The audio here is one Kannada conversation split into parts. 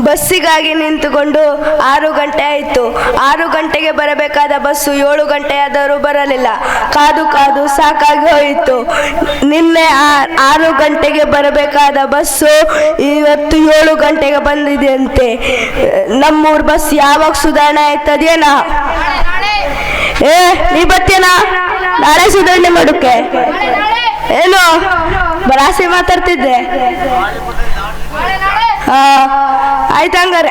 ಬಸ್ಸಿಗಾಗಿ ನಿಂತುಕೊಂಡು ಆರು ಗಂಟೆ ಆಯಿತು. ಆರು ಗಂಟೆಗೆ ಬರಬೇಕಾದ ಬಸ್ಸು ಏಳು ಗಂಟೆಯಾದರೂ ಬರಲಿಲ್ಲ. ಕಾದು ಕಾದು ಸಾಕಾಗಿ ಹೋಯಿತು. ನಿನ್ನೆ ಆರು ಗಂಟೆಗೆ ಬರಬೇಕಾದ ಬಸ್ಸು ಇವತ್ತು ಏಳು ಗಂಟೆಗೆ ಬಂದಿದೆಯಂತೆ. ನಮ್ಮೂರು ಬಸ್ ಯಾವಾಗ ಸುಧಾರಣೆ ಆಯ್ತದೇನಾ? ಏ ನೀ ಬತ್ತೇನಾ ನಾಳೆ ಸುಧಾರಣೆ ಮಾಡೋಕ್ಕೆ. ಏನು? ಬರಾಸೆ ಮಾತಾಡ್ತಿದ್ದೆ. ಆಯ್ತು ಹಂಗಾರೆ.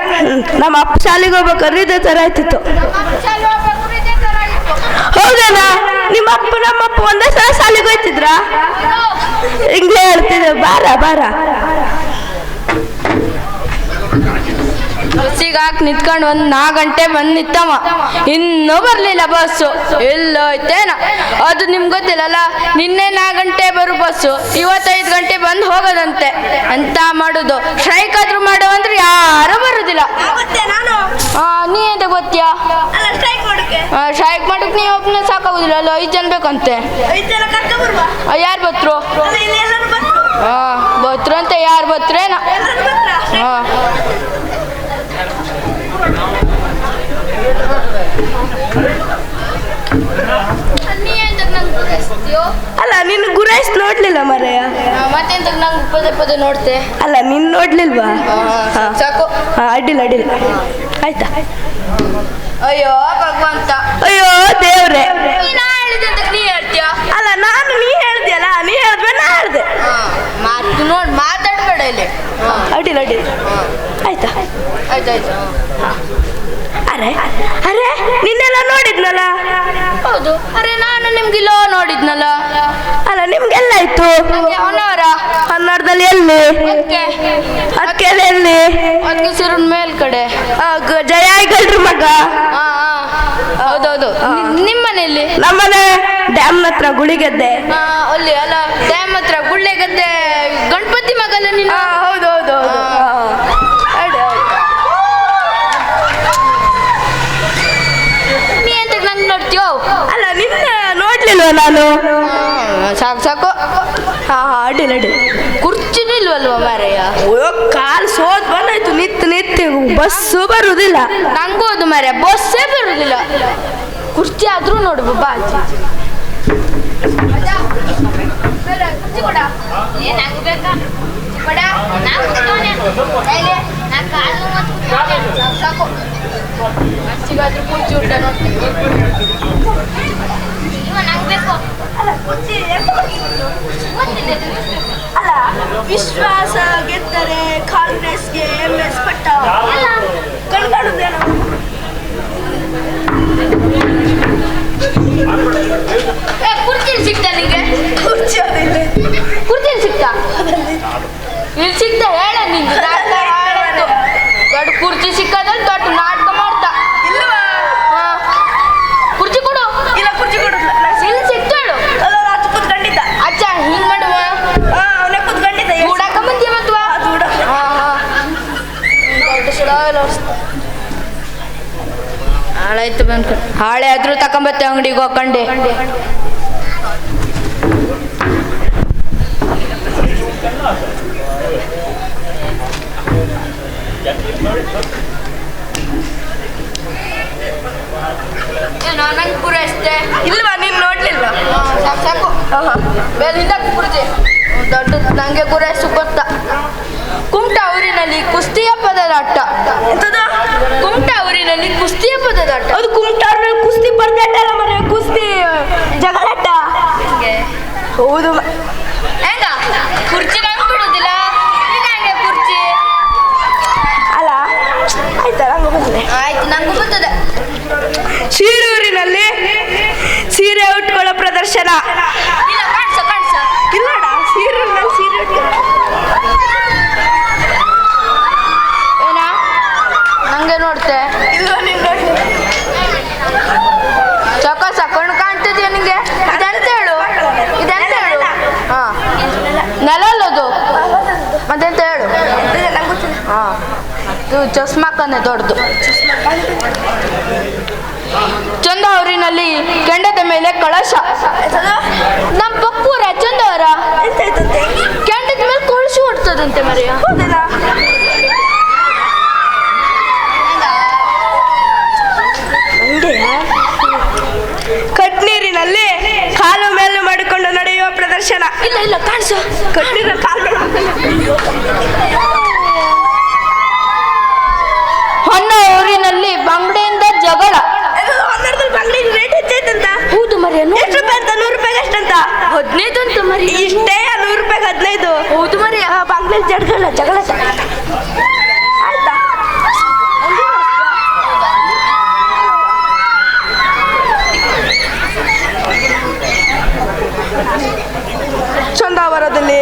ನಮ್ಮ ಅಪ್ಪ ಶಾಲೆಗೆ ಹೋಗ್ಬೇಕಾದ್ರೆ ಇದೇ ಥರ ಆಯ್ತಿತ್ತು. ಹೌದಣ್ಣ? ನಿಮ್ಮ ಅಪ್ಪ, ನಮ್ಮ ಅಪ್ಪ ಒಂದೇ ಸಲ ಶಾಲೆಗೆ ಹೋಯ್ತಿದ್ರ? ಹಿಂಗೆ ಹೇಳ್ತಿದ್ದೆ ಬಾರ ಬಾರ. ಬಸ್ಸಿಗೆ ಹಾಕಿ ನಿಂತ್ಕೊಂಡು ಒಂದು ನಾಲ್ಕು ಗಂಟೆ ಬಂದು ನಿತ್ತವ ಇನ್ನೂ ಬರಲಿಲ್ಲ ಬಸ್ಸು. ಎಲ್ಲೋಯ್ತೇನ. ಅದು ನಿಮ್ಗೆ ಗೊತ್ತಿಲ್ಲಲ್ಲ, ನಿನ್ನೆ ನಾಲ್ಕು ಗಂಟೆ ಬರು ಬಸ್ಸು. ಇವತ್ತೈದು ಗಂಟೆ ಬಂದು ಹೋಗೋದಂತೆ. ಅಂತ ಮಾಡೋದು? ಸ್ಟ್ರೈಕ್ ಆದ್ರೂ ಮಾಡೋ ಅಂದ್ರೆ ಯಾರು ಬರೋದಿಲ್ಲ. ನೀ ಎಂತ ಗೊತ್ತ್ಯಾ? ಸ್ಟ್ರೈಕ್ ಮಾಡೋಕೆ ಸ್ಟ್ರೈಕ್ ಮಾಡಕ್ ನೀ ಒಬ್ಬನ ಸಾಕಾಗುದಿಲ್ಲ. ಅಲ್ಲ, ಐದು ಜನ ಬೇಕಂತೆ. ಯಾರು ಬತ್ರು ಹಾ ಬತ್ರು ಅಂತ ಯಾರು ಬತ್ರೇನ ಹಾ ಅಲ್ಲ ನಿನ್ನ ಗುರೈಸ್ ನೋಡ್ಲಿಲ್ಲ ಮರೆಯ ಮತ್ತೆಂತ ನಂಗೆ ಪದೇ ಪದೇ ನೋಡ್ತೆ ಅಲ್ಲ ನಿನ್ ನೋಡ್ಲಿಲ್ವಾ? ಹಾ. ಸಾಕು. ಅಡ್ಡಿಲ್ಲ ಅಡ್ಡಿಲ್ಲ. ಆಯ್ತಾ? ಅಯ್ಯೋ ಭಗವಂತ. ಅಯ್ಯೋ ದೇವ್ರೆ. ನಾ ಹೇಳ್ತೀಯ? ಅಲ್ಲ ನಾನು ನೀ ಹೇಳ್ದಿಯಲ್ಲ ನೀ ಹೇಳಿದ್ಮೇಲೆ ನಾ ಹೇಳ್ದೆ. ಮಾತು ನೋಡಿ ಮಾತಾಡ್ಬೇಡ ಇಲ್ಲಿ. ಅಡ್ಡಿಲ್ಲ ಅಡ್ಡಿಲ್ಲ. ಆಯ್ತಾ? ಆಯ್ತಾಯ್ತು. ಅರೆ ಅರೆ ನಿನ್ನೆಲ್ಲ ನೋಡಿದ್ನಲ್ಲ? ಹೌದು ಅರೆ ನಾನು ನಿಮ್ಗೆ ಇಲ್ಲೋ ನೋಡಿದ್ನಲ್ಲ? ಅಲ್ಲ ನಿಮ್ಗೆಲ್ಲ ಆಯ್ತು ನಂಗೆ ಹೊನ್ನವರ ಕನ್ನಡದಲ್ಲಿ ಎಲ್ಲಿ? ಅದಕ್ಕೆ ಎಲ್ಲಿ? ಅದಕ್ಕೆ ಸಿರುನ್ ಮೇಲ್ ಕಡೆ ಆ, ಗ- ಜಯ ಗಲ್ರ ಮಗ? ಹೌದೌದು. ನಿ- ನಿಮ್ಮ ಮನೆಯಲ್ಲಿ ನಮ್ಮನೆ ಡ್ಯಾಮ್ ಹತ್ರ ಗುಳಿಗೆದ್ದೆ. ಅಲ್ಲಿ ಅಲ್ಲ ಡ್ಯಾಮ್ ಹತ್ರ ಗುಳ್ಳೆ ಗದ್ದೆ ಗಣಪತಿ ಮಗಲ್ಲ ನೀನು ಹೌದು ಹೌದು ನೀ ಅಂತ ನಂಗೆ ನೋಡ್ತೀಯೋ ಅಲ್ಲ ನಿನ್ನ ನೋಡ್ಲಿಲ್ವ ನಾನು ಸಾಕು ಸಾಕು. ಹಾ ಹಾ ಅಡ್ಡಿಲ್ಲ ಅಡ್ಡಿಲ್ಲ ಕುರ್ಚಿನೂ ಇಲ್ವಲ್ವ ಮಾರಯ್ಯ? ಅಯ್ಯೋ ಕಾಲ್ ಸೋತ್ ಬಂದಾಯ್ತು. ನಿತ್ತು ನಿತ್ತು ಬಸ್ಸು ಬರುವುದಿಲ್ಲ ನಂಗೂ ಅದು ಮಾರ್ಯ ಬಸ್ಸೇ ಬರುದಿಲ್ಲ. ಕುರ್ಚಿ ಆದ್ರೂ ನೋಡು ಬಾ ಕುರ್ಚಿಗಾದ್ರೂ ಕುರ್ಚಿ ಉಂಟ ಅಲ್ಲ ವಿಶ್ವಾಸ ಗೆದ್ದರೆ ಕಾಂಗ್ರೆಸ್ಗೆ ಎಂ ಎಸ್ ಪಟ್ಟ? ಕಣ್ಕಾಡುದೇನೋ ಕುರ್ಚಿ ಸಿಕ್ತಾ ನಿಂಗೆ? ಕುರ್ಚಿ ಅದಿಲ್ಲ ಕುರ್ಚಿ ಸಿಕ್ತಾ? ಇಲ್ಲಿ ಸಿಕ್ತಾ ಹೇಳ ನಿಂದು ಹಾಳಾಯ್ತು ಬಂದ್ಕ. ಹಾಳೆ ಆದ್ರೂ ತಕೊಂಬತ್ತೆ ಅಂಗಡಿಗೆ ಹೋಗಂಡೆ ನಂಗೆ ಪೂರೈಸ್ತೆ ಇಲ್ವಾ ನೀನ್ ನೋಡ್ಲಿಲ್ವಾ? ಸಾಕು ಸಾಕು. ಮೇಲಿಂದ ಕುರ್ಜಿ. ದೊಡ್ಡ ನಂಗೆ ಗುರೈಸು ಗೊತ್ತ. ಕುಮಟ ಊರಿನಲ್ಲಿ ಕುಸ್ತಿಯ ಪದರಾಟ. ಕುಮಟ ಊರಿನಲ್ಲಿ ಕುಸ್ತಿ ಪದದಾಟ ಅದು ಕುಮಟಾರ್ ಮೇಲೆ ಕುಸ್ತಿ ಬರ್ದಾಟ ಅಲ್ಲ ಮರೆ ಕುಸ್ತಿ ಜಗಳಾಟ ಹೌದು ಹೆಂಗ? ಕುರ್ಚಿ ನಂಗೆ ಬಿಡುದಿಲ್ಲ? ಇದು ಹೆಂಗೆ ಕುರ್ಚಿ? ಅಲ್ಲ ಆಯ್ತಾ ನಂಗೆ ಬಂದ್ರೆ. ಆಯ್ತು ನಂಗೂ ಬರ್ತದೆ ಶೀರೂರಿನಲ್ಲಿ ಸೀರೆ ಉಟ್ಕೊಳ್ಳೋ ಪ್ರದರ್ಶನ. ಚಸ್ಮಾಕನೆ ದೊಡ್ಡದು. ಚಂದ ಅವರಿನಲ್ಲಿ ಕೆಂಡದ ಮೇಲೆ ಕಳಶ. ನಮ್ಮ ಪಪ್ಪೂರ ಚಂದ ಅವರ? ಕೆಂಡದ ಮೇಲೆ ಕಳಶ ಹೊಡ್ತದಂತೆ ಮರಿಯ. ಕಟ್ನೀರಿನಲ್ಲಿ ಕಾಲು ಮೇಲು ಮಾಡಿಕೊಂಡು ನಡೆಯುವ ಪ್ರದರ್ಶನ. ಇಲ್ಲ ಇಲ್ಲ ಕಾಣಿಸು. ಕಟ್ನೀರ ಹದಿನೈದು ಅಂತ ಮರಿ. ಇಷ್ಟೇ ನೂರು ರೂಪಾಯಿ ಹದಿನೈದು. ಹೌದು ಮರಿ. ಆ ಬಾಗ್ಲಲ್ಲಿ ಜಗಳ ಜಗಳ ಚಂದಾವರದಲ್ಲಿ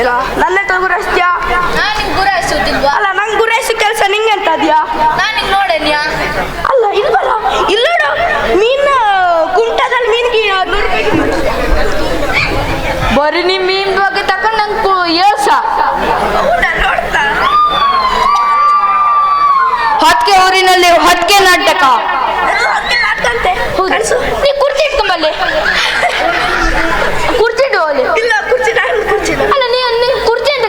ಇಲ್ಲ ನನ್ನೇ ತಗೋರ ಬರೀ ನಿಮ್ಮ ಮೀನ್ ಬಗ್ಗೆ ತಕ್ಕ ನಂಗೆ ಏಳ್ಸ. ಹೊತ್ಕೆ ಊರಿನಲ್ಲಿ ಹೊತ್ಕೆ ನಾಟಕ. ನೀ ಕುರ್ಚಿ ಇಟ್ಕೊಂಬಲ್ಲಿ ಕುರ್ಚಿ ಇಡು ಅಲ್ಲಿ. ಇಲ್ಲ ಕುರ್ಚಿ ಅಲ್ಲ ನೀ ನಿಂಗೆ ಕುರ್ಚಿ ಅಂತ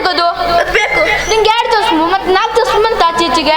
ಬೇಕು. ನಿಂಗೆ ಎರಡು ಚಸ್ಮು ಮತ್ತೆ ನಾಲ್ಕು ಚಸ್ಮು ಅಂತ ಆಚೆ ಈಚೆಗೆ.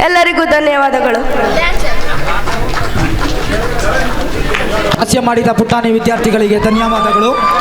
ಎಲ್ಲರಿಗೂ ಧನ್ಯವಾದಗಳು. ಹಾಸ್ಯ ಮಾಡಿದ ಪುಟಾಣಿ ವಿದ್ಯಾರ್ಥಿಗಳಿಗೆ ಧನ್ಯವಾದಗಳು.